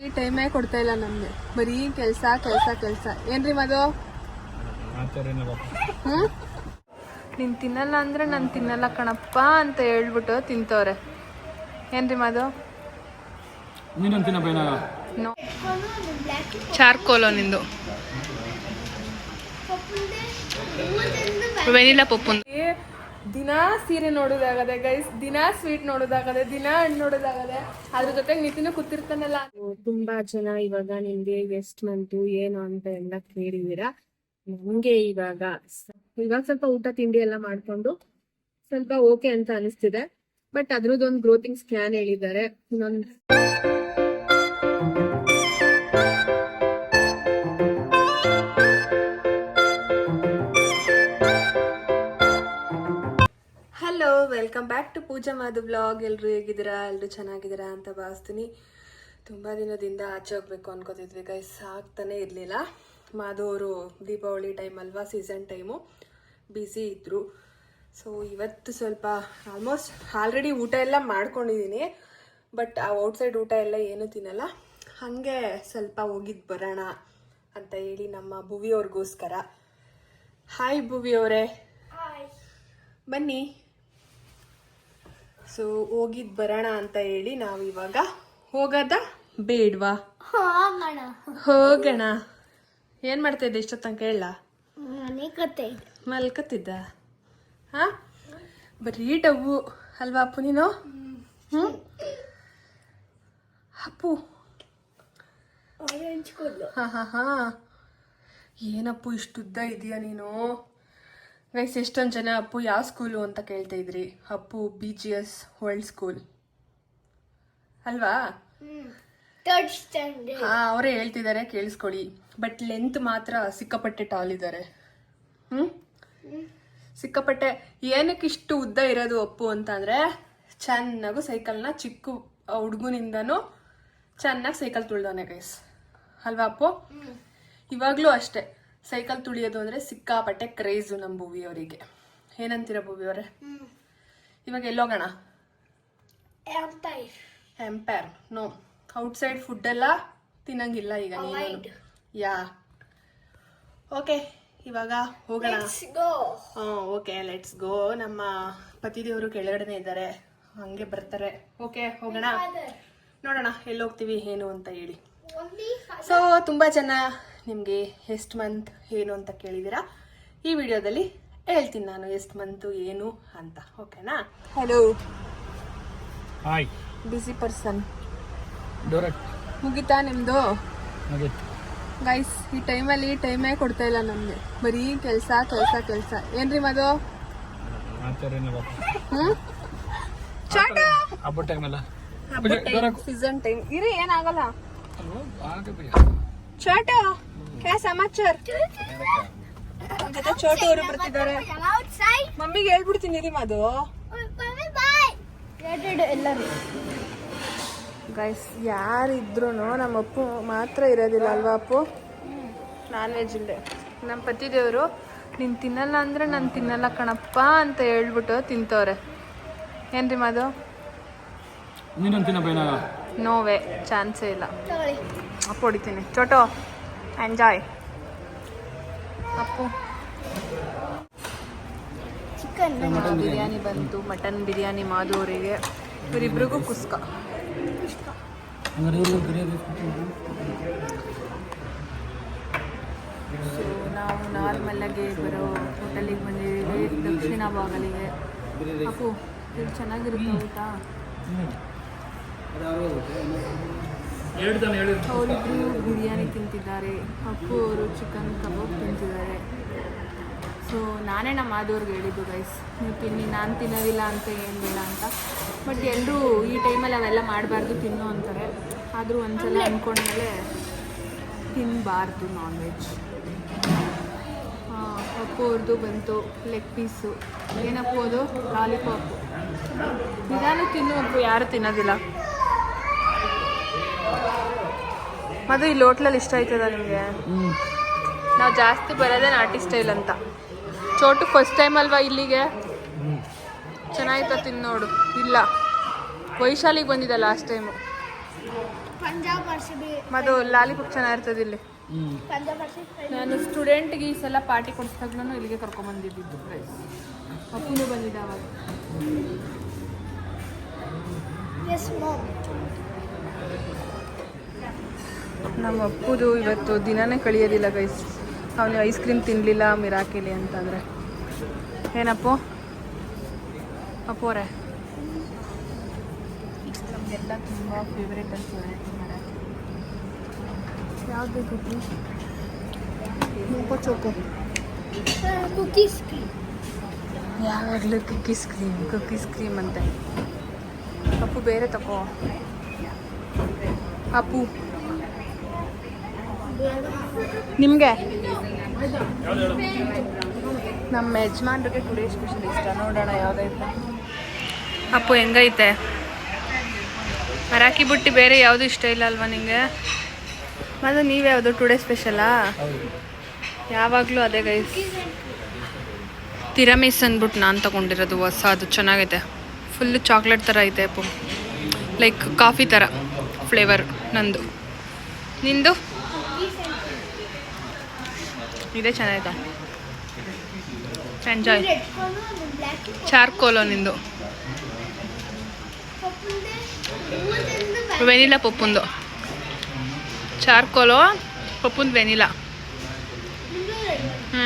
ಈ ಟೈಮೇ ಕೊಡ್ತಾ ಇಲ್ಲ ನಮ್ಗೆ. ಬರೀ ಕೆಲ್ಸ ಕೆಲ್ಸ ಕೆಲ್ಸ. ಏನ್ರಿ ಮದು ಹ್ಮ್ ನೀನ್ ತಿನ್ನಲ್ಲ ಅಂದ್ರೆ ನಾನು ತಿನ್ನಲ್ಲ ಕಣಪ್ಪ ಅಂತ ಹೇಳ್ಬಿಟ್ಟು ತಿಂತವ್ರೆ. ಏನ್ರಿ ಮದು ಚಾರ್ಕೋಲೋ ನಿಂದು. ವೆನಿಲಾ ಪಪ್ಪುಂದು. ದಿನಾ ಸೀರೆ ನೋಡೋದಾಗದೆ ಗೈಸ್ ದಿನಾ ಸ್ವೀಟ್ ನೋಡೋದಾಗದೆ, ದಿನಾ ಹಣ್ಣು ನೋಡೋದಾಗದೆ, ಅದ್ರ ಜೊತೆಗೆ ನಿತಿನೂ ಕೂತಿರ್ತಾನಲ್ಲ. ತುಂಬಾ ಜನ ಇವಾಗ ನಿಮ್ಗೆ ಎಷ್ಟ್ ಮಂತು ಏನು ಅಂತ ಎಲ್ಲ ಕೇಳಿದೀರಾ? ನಮ್ಗೆ ಇವಾಗ ಇವಾಗ ಸ್ವಲ್ಪ ಊಟ, ತಿಂಡಿ ಎಲ್ಲ ಮಾಡ್ಕೊಂಡು ಸ್ವಲ್ಪ ಓಕೆ ಅಂತ ಅನಿಸ್ತಿದೆ. ಬಟ್ ಅದ್ರದ್ದೊಂದು ಗ್ರೋತಿಂಗ್ ಸ್ಕ್ಯಾನ್ ಹೇಳಿದ್ದಾರೆ. ಇನ್ನೊಂದು welcome back to Pooja Madhu vlog ಎಲ್ಲರೂ ಹೇಗಿದ್ದೀರಾ? ಎಲ್ಲರೂ ಚೆನ್ನಾಗಿದ್ದೀರಾ ಅಂತ ಭಾವಿಸ್ತೀನಿ. ತುಂಬ ದಿನದಿಂದ ಆಚೆ ಹೋಗ್ಬೇಕು ಅನ್ಕೋತಿದ್ವಿ. ಗೈಸ್ ಆಗ್ತಾನೆ ಇರಲಿಲ್ಲ. ಮಾಧು ಅವರು ದೀಪಾವಳಿ ಟೈಮ್ ಅಲ್ವಾ? ಸೀಸನ್ ಟೈಮು ಬ್ಯುಸಿ ಇದ್ದರು ಸೊ ಇವತ್ತು ಸ್ವಲ್ಪ ಆಲ್ಮೋಸ್ಟ್ ಆಲ್ರೆಡಿ ಊಟ ಎಲ್ಲ ಮಾಡ್ಕೊಂಡಿದ್ದೀನಿ. ಬಟ್ ಆ ಔಟ್ಸೈಡ್ ಊಟ ಎಲ್ಲ ಏನೂ ತಿನ್ನಲ್ಲ. ಹಾಗೆ ಸ್ವಲ್ಪ ಹೋಗಿದ್ದು ಬರೋಣ ಅಂತ ಹೇಳಿ ನಮ್ಮ ಭುವಿಯವ್ರಿಗೋಸ್ಕರ ಹಾಯ್ ಭುವಿ ಅವರೇ. ಬನ್ನಿ. ಸೊ ಹೋಗಿದ್ ಬರೋಣ ಅಂತ ಹೇಳಿ ನಾವು ಇವಾಗ ಹೋಗದ? ಬೇಡ್ವಾ? ಹೋಗೋಣ. ಏನ್ ಮಾಡ್ತಾ ಇದ್ದೆ ಇಷ್ಟೊತ್ತ ತನಕ ಹೇಳ ಮಲ್ಕತ್ತಿದ್ದ ಹಾ? ಬರೀ ಡವ್ವು. ಅಲ್ವಾ ಅಪ್ಪು ನೀನು? ಹ್ಮ್? ಅಪ್ಪು. ಹಾ ಹಾ ಹಾ. ಏನಪ್ಪು ಇಷ್ಟುದ್ದ ಇದೆಯಾ ನೀನು? ಗೈಸ್ ಎಷ್ಟೊಂದು ಜನ ಅಪ್ಪು ಯಾವ ಸ್ಕೂಲು ಅಂತ ಕೇಳ್ತಾ ಇದ್ರಿ? Appu B G S world school ಅಲ್ವಾ? ಹಾ ಅವರೇ ಹೇಳ್ತಿದ್ದಾರೆ ಕೇಳಿಸ್ಕೊಳ್ಳಿ. ಬಟ್ ಲೆಂತ್ ಮಾತ್ರ ಸಿಕ್ಕಾಪಟ್ಟೆ ಟಾಲ್ ಇದ್ದಾರೆ ಹ್ಮ್? ಸಿಕ್ಕಾಪಟ್ಟೆ ಏನಕ್ಕೆ ಇಷ್ಟು ಉದ್ದ ಇರೋದು ಅಪ್ಪು ಅಂತಂದ್ರೆ ಚೆನ್ನಾಗೂ ಸೈಕಲ್ನ ಚಿಕ್ಕ ಹುಡುಗನಿಂದನೂ ಚೆನ್ನಾಗಿ ಸೈಕಲ್ ತುಳ್ದಾನೆ ಗೈಸ್. ಅಲ್ವಾ ಅಪ್ಪು? ಇವಾಗ್ಲೂ ಅಷ್ಟೇ. ಸೈಕಲ್ ತುಳಿಯೋದು ಅಂದ್ರೆ ಸಿಕ್ಕಾಪಟ್ಟೆ ಕ್ರೇಜು ನಮ್ಮ ಭೂವಿ ಅವರಿಗೆ ಏನಂತೀರ ಭೂವಿ ಅವರೇ ಇವಾಗ ಎಲ್ಲೋಗೋಣ? ಎಂಪೈರ್ ನೋ ಔಟ್ಸೈಡ್ ಫುಡ್ ಎಲ್ಲ ತಿನ್ನಂಗಿಲ್ಲ ಈಗ ನೀನು ಯಾ. ಓಕೆ ಇವಾಗ ಹೋಗೋಣ. ಹಾಂ ಓಕೆ ಲೆಟ್ಸ್ ಗೋ ನಮ್ಮ ಪತಿದೇವರು ಕೆಳಗಡೆನೆ ಇದ್ದಾರೆ. ಹಂಗೆ ಬರ್ತಾರೆ. ಓಕೆ ಹೋಗೋಣ. ನೋಡೋಣ ಎಲ್ಲಿ ಹೋಗ್ತೀವಿ ಏನು ಅಂತ ಹೇಳಿ. ಸೊ ತುಂಬ ಜನ ನಿಮಗೆ ಎಷ್ಟು ಮಂತ್ ಏನು ಅಂತ ಕೇಳಿದ್ದೀರಾ? ಈ ವಿಡಿಯೋದಲ್ಲಿ ಹೇಳ್ತೀನಿ ನಾನು ಎಷ್ಟು ಮಂತು ಏನು ಅಂತ ಓಕೆನಾ ಹಲೋ ಹಾಯ್ ಬಿಸಿ ಪರ್ಸನ್ ಮುಗಿತಾ ನಿಮ್ಮದು ಹಾಗೆ ಗೈಸ್ ಈ ಟೈಮಲ್ಲಿ ಟೈಮೇ ಕೊಡ್ತಾ ಇಲ್ಲ ನಮಗೆ. ಬರೀ ಕೆಲಸ ಕೆಲಸ ಕೆಲಸ. ಏನ್ರಿ ಮದು? ಸೀಸನ್ ಟೈಮ್ ಇರಿ ಏನಾಗಲ್ಲ. ಚಾಟ ಕ್ಯಾ ಸಮಾಚಾರ. ನಮ್ ಜೊತೆ ಚೋಟು ಅವರು ಬರ್ತಿದ್ದಾರೆ. ಮಮ್ಮಿಗೆ ಹೇಳ್ಬಿಡ್ತೀನಿ ರೀ ಅದು ಎಲ್ಲರೂ ಗೈಸ್ ಯಾರಿದ್ರು ನಮ್ಮ ಅಪ್ಪು ಮಾತ್ರ ಇರೋದಿಲ್ಲ ಅಲ್ವಾ ಅಪ್ಪು? ನಾನ್ ವೆಜ್ ಇಲ್ಲದೆ ನಮ್ಮ ಪತಿದೇವರು ನೀನು ತಿನ್ನಲ್ಲ ಅಂದ್ರೆ ನಾನು ತಿನ್ನಲ್ಲ ಕಣಪ್ಪ ಅಂತ ಹೇಳ್ಬಿಟ್ಟು ತಿಂತವ್ರೆ. ಏನ್ರಿ ಮದು? ನೀನು ತಿನ್ನ ಪೈನ ನೋವೇ ಚಾನ್ಸೇ ಇಲ್ಲ. ಅಪ್ಪು ಹೊಡಿತೀನಿ. ಚೋಟೋ. ಎಂಜಾಯ್ ಅಪ್ಪು. ಚಿಕನ್ ಬಿರಿಯಾನಿ ಬಂತು. ಮಟನ್ ಬಿರಿಯಾನಿ ಮಾದೂರಿಗೆ ಇವರಿಬ್ರಿಗೂ ಕುಸ್ಕ. ಸೊ ನಾವು ನಾರ್ಮಲ್ಲಾಗಿ ಬರೋ ಹೋಟೆಲಿಗೆ ಬಂದಿದ್ದೀವಿ. ದಕ್ಷಿಣ ಬಾಗಲಿಗೆ ಅಪ್ಪು ಇದು ಚೆನ್ನಾಗಿರುತ್ತೆ ಊಟ? ಎರಡು ಜನ ಹೇಳಿದ್ರು. ಅವರಿಬ್ರು ಬಿರಿಯಾನಿ ತಿಂತಿದ್ದಾರೆ. ಅಪ್ಪು ಅವರು ಚಿಕನ್ ಕಬಾಬ್ ತಿಂತಿದ್ದಾರೆ. ಸೊ ನಾನೇ ನಮ್ಮ ಆದವ್ರಿಗೆ ಹೇಳಿದ್ದು ಗೈಸ್ ನೀವು ತಿನ್ನಿ ನಾನು ತಿನ್ನೋದಿಲ್ಲ ಅಂತ ಏನು ಬೇಡ ಅಂತ. ಬಟ್ ಎಲ್ಲರೂ ಈ ಟೈಮಲ್ಲಿ ಅವೆಲ್ಲ ಮಾಡಬಾರ್ದು ತಿನ್ನು ಅಂತಾರೆ. ಆದರೂ ಒಂದ್ಸಲ ಅಂದ್ಕೊಂಡ್ಮೇಲೆ ತಿನ್ನಬಾರ್ದು ನಾನ್ ವೆಜ್ ಅಪ್ಪು ಅವ್ರದ್ದು ಬಂತು ಲೆಗ್ ಪೀಸು ಏನಪ್ಪು ಅದು? ಲಾಲಿಪಾಪು. ನಿಧಾನ ತಿನ್ನು ಅಪ್ಪು ಯಾರು ತಿನ್ನೋದಿಲ್ಲ. ಅದು ಇಲ್ಲಿ ಹೋಟ್ಲಲ್ಲಿ ಇಷ್ಟ ಆಯ್ತದ ನಿಮಗೆ? ನಾವು ಜಾಸ್ತಿ ಬರೋದೇ ನಾಟಿ ಸ್ಟೈಲ್ ಅಂತ. ಚೋಟು ಫಸ್ಟ್ ಟೈಮ್ ಅಲ್ವಾ ಇಲ್ಲಿಗೆ? ಚೆನ್ನಾಗಿತ್ತು ಚೆನ್ನಾಗಿತ್ತ ತಿನ್ ನೋಡು. ಇಲ್ಲ. ವೈಶಾಲಿಗೆ ಬಂದಿದ್ದೆ ಲಾಸ್ಟ್ ಟೈಮು ಮದು ಲಾಲಿಪಾಪ್ ಚೆನ್ನಾಗಿರ್ತದೆ ಇಲ್ಲಿ. ನಾನು ಸ್ಟೂಡೆಂಟ್ಗೆ ಈ ಸಲ ಪಾರ್ಟಿ ಕೊಡಿಸ್ದಾಗ್ಲೂ ಇಲ್ಲಿಗೆ ಕರ್ಕೊಂಬಂದಿದ್ದು ಪ್ರೈಸ್ ಅಪ್ಪನು ಬಂದಿದ್ದ ಅವಾಗ. ಎಸ್ ಮಾಮ್ ನಮ್ಮ ಅಪ್ಪುದು ಇವತ್ತು ದಿನನೇ ಕಳಿಯೋದಿಲ್ಲ ಗೈಸ್ ಅವನು ಐಸ್ ಕ್ರೀಮ್ ತಿನ್ನಲಿಲ್ಲ ಮಿರಾಕಿಲಿ ಅಂತಂದರೆ. ಏನಪ್ಪು? ಅಪ್ಪೋರೆ ಅವರೇ? ನಮಗೆಲ್ಲ ತುಂಬ ಫೇವ್ರೇಟ್ ಅಂತ ಯಾವ್ದು ಬೇಕಿತ್ತು ಚೋಕೋ. ಕುಕೀಸ್ ಯಾವಾಗಲೂ ಕುಕ್ಕೀಸ್ ಕ್ರೀಮ್ ಕುಕ್ಕೀಸ್ ಕ್ರೀಮ್ ಅಂತೆ. ಅಪ್ಪು ಬೇರೆ ತಗೋ ಅಪ್ಪು. ನಿಮಗೆ? ನಮ್ಮ ಯಜಮಾನ್ರಿಗೆ ಟುಡೇ ಸ್ಪೆಷಲ್ ಇಷ್ಟ. ನೋಡೋಣ ಯಾವುದೈತೆ ಅಪ್ಪು, ಹೆಂಗೈತೆ? ಮರಾಕಿ ಬುಟ್ಟಿ ಬೇರೆ ಯಾವುದು ಇಷ್ಟ ಇಲ್ಲ ಅಲ್ವಾ ನಿಂಗೆ? ಮತ್ತು ನೀವ್ಯಾವುದು ಟುಡೇ ಸ್ಪೆಷಲಾ ಯಾವಾಗಲೂ ಅದೇ ಗೈಸ್ ತಿರಮಿಸ್ ಅಂದ್ಬಿಟ್ಟು ನಾನು ತೊಗೊಂಡಿರೋದು ಹೊಸ, ಅದು ಚೆನ್ನಾಗೈತೆ. ಫುಲ್ ಚಾಕ್ಲೇಟ್ ಥರ ಐತೆ ಅಪ್ಪು. ಲೈಕ್ ಕಾಫಿ ಥರ ಫ್ಲೇವರ್ ನಂದು. ನಿಂದು? ಇದೇ ಚೆನ್ನಾಗಿದೆ. ಎಂಜಾಯ್ ಚಾರ್ಕೋಲೋ ನಿಂದು. ವೆನಿಲಾ ಪಪ್ಪುಂದು. ಚಾರ್ಕೋಲೋ ಪಪ್ಪುಂದು ವೆನಿಲಾ ಹ್ಞೂ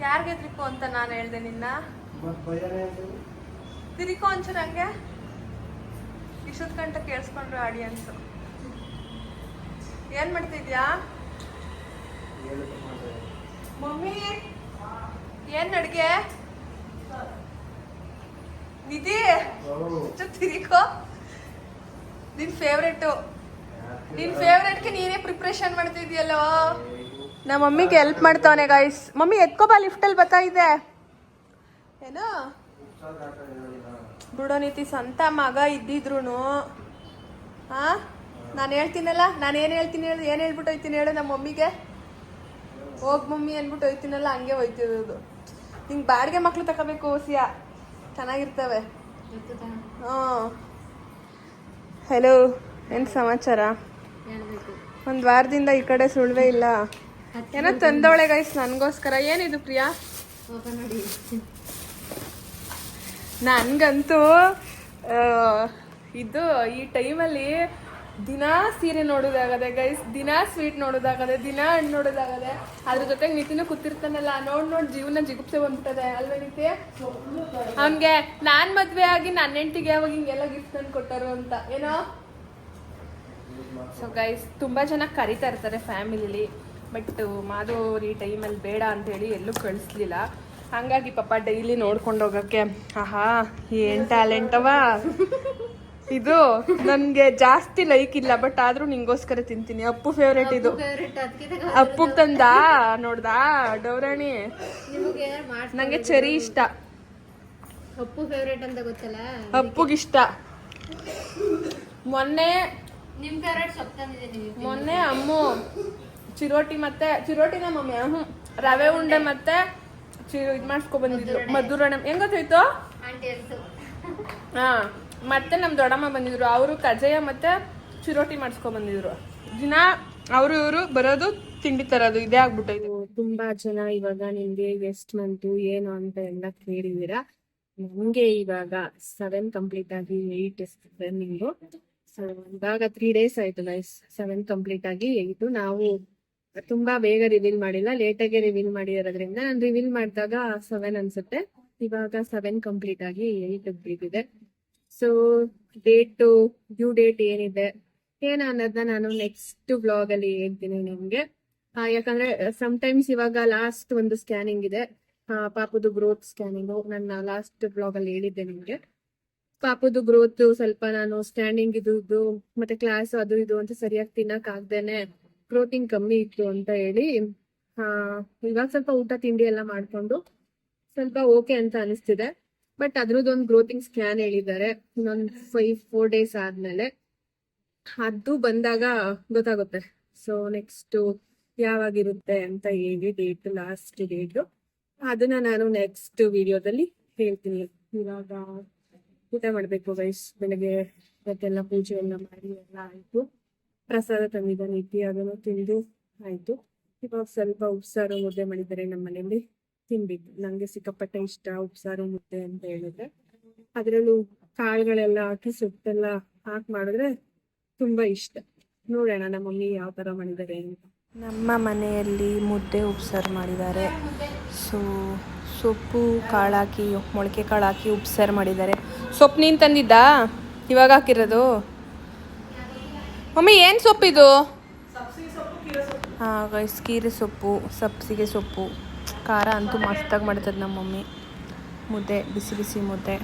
ಯಾರಿಗೆ ತ್ರಿಪ್ಪು ಅಂತ ನಾನು ಹೇಳ್ದೆ ನಿನ್ನ? ತಿರ್ಕೋ ಒಂಚೂರು ಹಂಗೆ. ಇಷ್ಟೊತ್ತು ಗಂಟೆ ಕೇಳಿಸ್ಕೊಂಡ್ರು ಆಡಿಯನ್ಸ್ ಏನ್ ಮಾಡ್ತಿದ್ಯಾ? ಮಮ್ಮಿ ಏನ್ ಅಡ್ಗೆ? ನಿಧಿ ತಿರಿಕೋ. ನಿನ್ ಫೇವ್ರೇಟು ನಿನ್ ಫೇವ್ರೇಟ್ಗೆ ನೀನೇ ಪ್ರಿಪ್ರೇಷನ್ ಮಾಡ್ತಿದ್ಯಲ್ಲೋ? ನಮ್ಮ ಮಮ್ಮಿಗೆ ಹೆಲ್ಪ್ ಮಾಡ್ತಾವನೆ ಗಾಯ್ಸ್ ಮಮ್ಮಿ ಎತ್ಕೋಬಾ ಲಿಫ್ಟಲ್ಲಿ ಬರ್ತಾ ಇದೆ. ಏನು? ಬಿಡೋ ನೀತಿ, ಸ್ವಂತ ಮಗ ಇದ್ದಿದ್ರು ಹಾ ನಾನು ಹೇಳ್ತೀನಲ್ಲ, ನಾನು ಏನು ಹೇಳ್ತೀನಿ ಹೇಳು, ಏನು ಹೇಳ್ಬಿಟ್ಟು ಹೋಯ್ತೀನಿ ಹೇಳು ನಮ್ಮ ಮಮ್ಮಿಗೆ? ಹೋಗಿ ಮಮ್ಮಿ ಅಂದ್ಬಿಟ್ಟು ಹೋಯ್ತೀನಲ್ಲ ಹಂಗೆ ಹೋಯ್ತಿರೋದು. ಹಿಂಗೆ ಬಾಡಿಗೆ ಮಕ್ಕಳು ತಗೋಬೇಕು ಓಸಿಯ ಚೆನ್ನಾಗಿರ್ತವೆ. ಹಾಂ ಹಲೋ ಏನು ಸಮಾಚಾರ? ಒಂದು ವಾರದಿಂದ ಈ ಕಡೆ ಸುಳ್ವೆ ಇಲ್ಲ. ಏನೋ ತಂದವಳೆ ಗೈಸ್ ನನಗೋಸ್ಕರ. ಏನಿದು ಪ್ರಿಯಾ? ನನಗಂತೂ ಇದು ಈ ಟೈಮಲ್ಲಿ ದಿನಾ ಸೀರೆ ನೋಡೋದಾಗದೆ ಗೈಸ್ ದಿನಾ ಸ್ವೀಟ್ ನೋಡೋದಾಗದೆ, ದಿನಾ ಹಣ್ಣು ನೋಡೋದಾಗದೆ, ಅದ್ರ ಜೊತೆಗೆ ನಿತಿನೂ ಕೂತಿರ್ತಾನಲ್ಲ, ನೋಡ್ ನೋಡ್ ಜೀವನ ಜಿಗುಪ್ಸೆ ಬಂದ್ಬಿಟ್ಟದೆ, ಅಲ್ವಾ ನಿತಿ? ಹಂಗೆ, ನಾನ್ ಮದ್ವೆ ಆಗಿ ನನ್ನ ಹೆಂಡತಿಗೆ ಯಾವಾಗ ಹಿಂಗೆಲ್ಲ ಗಿಫ್ಟ್ ತಂದು ಕೊಟ್ಟರು ಅಂತ, ಏನೋ? ಸೊ ಗೈಸ್ ತುಂಬ ಜನ ಕರಿತಾ ಇರ್ತಾರೆ ಫ್ಯಾಮಿಲಿಲಿ ಬಟ್ ಅವ್ರು ಈ ಟೈಮಲ್ಲಿ ಬೇಡ ಅಂತೇಳಿ ಎಲ್ಲೂ ಕಳಿಸ್ಲಿಲ್ಲ. ಹಾಗಾಗಿ ಪಾಪ ಡೈಲಿ ನೋಡ್ಕೊಂಡು ಹೋಗೋಕ್ಕೆ ಆಹಾ ಏನು ಟ್ಯಾಲೆಂಟವ ಇದು ನನಗೆ ಜಾಸ್ತಿ ಲೈಕ್ ಇಲ್ಲ ಬಟ್ ಆದ್ರೂ ನಿಂಗೋಸ್ಕರ ತಿಂತೀನಿ. ಅಪ್ಪು ಫೇವ್ರೇಟ್ ಇದು. ಅಪ್ಪು ತಂದ? ನೋಡ್ದಾ? ಡೌರಾಣಿ? ನಂಗೆ ಚರಿ ಇಷ್ಟ. ಅಪ್ಪು ಫೇವ್ರೇಟ್ ಅಂತ ಗೊತ್ತಲ್ಲ? ಅಪ್ಪುಗಿಷ್ಟ ಮೊನ್ನೆ ನಿಮ್ ಫೇವ್ರೇಟ್ ಮೊನ್ನೆ ಅಮ್ಮು ಚಿರೋಟಿ ಮತ್ತೆ ಚಿರೋಟಿನ ಮಮ್ಮಿ ಹ್ಞೂ ರವೆ ಉಂಡೆ ಮತ್ತೆ ಚಿ ಇದು ಮಾಡ್ಸ್ಕೊ ಬಂದಿದ್ರು ಮಧುರಣ ಹೆಂಗ್ ಗೊತ್ತಾಯ್ತು ಹಾ ಮತ್ತೆ ನಮ್ಮ ದೊಡ್ಡಮ್ಮ ಬಂದಿದ್ರು. ಅವರು ಕಜಯ ಮತ್ತೆ ಚಿರೋಟಿ ಮಾಡಿಸ್ಕೊ ಬಂದಿದ್ರು. ದಿನ ಅವರು ಇವರು ಬರೋದು ತಿಂಡಿ ತರೋದು ಇದೇ ಆಗ್ಬಿಟ್ಟೈತೆ. ತುಂಬಾ ಜನ ಇವಾಗ ನಿಮ್ಗೆ ಎಷ್ಟ್ ಮಂತು ಏನು ಅಂತ ಎಲ್ಲ ಕೇಳಿದೀರಾ? ನಮ್ಗೆ ಇವಾಗ ಸೆವೆನ್ ಕಂಪ್ಲೀಟ್ ಆಗಿ ಏಟ್ ನಿಮ್ದು ಸೊ ಇವಾಗ ತ್ರೀ ಡೇಸ್ ಆಯ್ತು ಗೈಸ್ ಸೆವೆನ್ ಕಂಪ್ಲೀಟ್ ಆಗಿ ಏಯ್ಟು ನಾವು ತುಂಬಾ ಬೇಗ ರಿವೀಲ್ ಮಾಡಿಲ್ಲ ಲೇಟಾಗಿ ರಿವೀಲ್ ಮಾಡಿರೋದ್ರಿಂದ ನಾನು ರಿವೀಲ್ ಮಾಡಿದಾಗ ಸೆವೆನ್ ಅನ್ಸುತ್ತೆ. ಇವಾಗ ಸೆವೆನ್ ಕಂಪ್ಲೀಟ್ ಆಗಿ ಏಟ್ ಬಿದ್ದಿದೆ. ಸೊ ಡೇಟು ಡ್ಯೂ ಡೇಟ್ ಏನಿದೆ? ಏನ ಅನ್ನೋದನ್ನ ನಾನು ನೆಕ್ಸ್ಟ್ ಬ್ಲಾಗ್ ಅಲ್ಲಿ ಹೇಳ್ತೀನಿ ನಿಮ್ಗೆ. ಯಾಕಂದ್ರೆ ಯಾಕಂದ್ರೆ ಟೈಮ್ಸ್ ಇವಾಗ ಲಾಸ್ಟ್ ಒಂದು ಸ್ಕ್ಯಾನಿಂಗ್ ಇದೆ. ಪಾಪದ ಪಾಪುದು ಗ್ರೋತ್ ಸ್ಕ್ಯಾನಿಂಗ್ ನನ್ನ ಲಾಸ್ಟ್ ಬ್ಲಾಗ್ ಅಲ್ಲಿ ಹೇಳಿದ್ದೆ ನಿಮ್ಗೆ. ಪಾಪುದು ಗ್ರೋತ್ ಸ್ವಲ್ಪ ನಾನು ಸ್ಟ್ಯಾಂಡಿಂಗ್ ಇದು ಮತ್ತೆ ಕ್ಲಾಸ್ ಅದು ಇದು ಅಂತ ಸರಿಯಾಗಿ ತಿನ್ನಕ್ ಆಗ್ದೇನೆ. ಪ್ರೋಟೀನ್ ಕಮ್ಮಿ ಇತ್ತು ಅಂತ ಹೇಳಿ ಇವಾಗ ಸ್ವಲ್ಪ ಊಟ, ತಿಂಡಿ ಎಲ್ಲ ಮಾಡ್ಕೊಂಡು ಸ್ವಲ್ಪ ಓಕೆ ಅಂತ ಅನಿಸ್ತಿದೆ. ಬಟ್ ಅದ್ರದ್ದೊಂದು ಗ್ರೋತಿಂಗ್ ಸ್ಕ್ಯಾನ್ ಹೇಳಿದ್ದಾರೆ. ಇನ್ನೊಂದು ಫೈವ್ ಫೋರ್ ಡೇಸ್ ಆದ್ಮೇಲೆ ಅದು ಬಂದಾಗ ಗೊತ್ತಾಗುತ್ತೆ. ಸೊ ನೆಕ್ಸ್ಟ್ ಯಾವಾಗಿರುತ್ತೆ ಅಂತ ಹೇಳಿ ಡೇಟ್ ಲಾಸ್ಟ್ ಡೇಟ್ ಅದನ್ನ ನಾನು ನೆಕ್ಸ್ಟ್ ವಿಡಿಯೋದಲ್ಲಿ ಹೇಳ್ತೀನಿ. ಇವಾಗ ಊಟ ಮಾಡಬೇಕು ಗೈಸ್ ಬೆಳಗ್ಗೆ ಮತ್ತೆಲ್ಲ ಪೂಜೆ ಎಲ್ಲ ಮಾಡಿ ಎಲ್ಲ ಆಯಿತು. ಪ್ರಸಾದ ತಂದಿದ್ದಾನೆ ಇಟ್ಟಿ ಅದನ್ನು ತಿಂದು ಆಯಿತು. ಇವಾಗ ಸ್ವಲ್ಪ ಉಪ್ಸಾರು ಮುದ್ದೆ ಮಾಡಿದ್ದಾರೆ ನಮ್ಮ ಮನೆಯಲ್ಲಿ. ತಿನ್ಬೇಕು. ನನಗೆ ಸಿಕ್ಕಾಪಟ್ಟೆ ಇಷ್ಟ ಉಪ್ಸಾರು ಮುದ್ದೆ ಅಂತ ಹೇಳಿದ್ರೆ. ಅದರಲ್ಲೂ ಕಾಳುಗಳೆಲ್ಲ ಹಾಕಿ ಸೊಪ್ಪೆಲ್ಲ ಹಾಕಿ ಮಾಡಿದ್ರೆ ತುಂಬಾ ಇಷ್ಟ. ನೋಡೋಣ ನಮ್ಮ ಮಮ್ಮಿ ಯಾವ ಥರ ಮಾಡಿದ್ದಾರೆ ಅಂತ. ನಮ್ಮ ಮನೆಯಲ್ಲಿ ಮುದ್ದೆ ಉಪ್ಸಾರು ಮಾಡಿದ್ದಾರೆ. ಸೊ, ಸೊಪ್ಪು ಕಾಳು ಹಾಕಿ ಮೊಳಕೆ ಕಾಳು ಹಾಕಿ ಉಪ್ಸಾರು ಮಾಡಿದ್ದಾರೆ. ಸೊಪ್ಪು ನೀನು ತಂದಿದ್ದಾ? ಇವಾಗ ಹಾಕಿರೋದು? ಮಮ್ಮಿ ಏನು ಸೊಪ್ಪಿದು? ಹಾಂ ಗೈಸ್ ಕೀರೆ ಸೊಪ್ಪು ಸಬ್ಸಿಗೆ ಸೊಪ್ಪು. ಖಾರ ಅಂತೂ ಮಸ್ತಾಗಿ ಮಾಡ್ತದೆ ನಮ್ಮ ಮಮ್ಮಿ ಮುದ್ದೆ ಬಿಸಿ ಬಿಸಿ ಮುದ್ದೆ.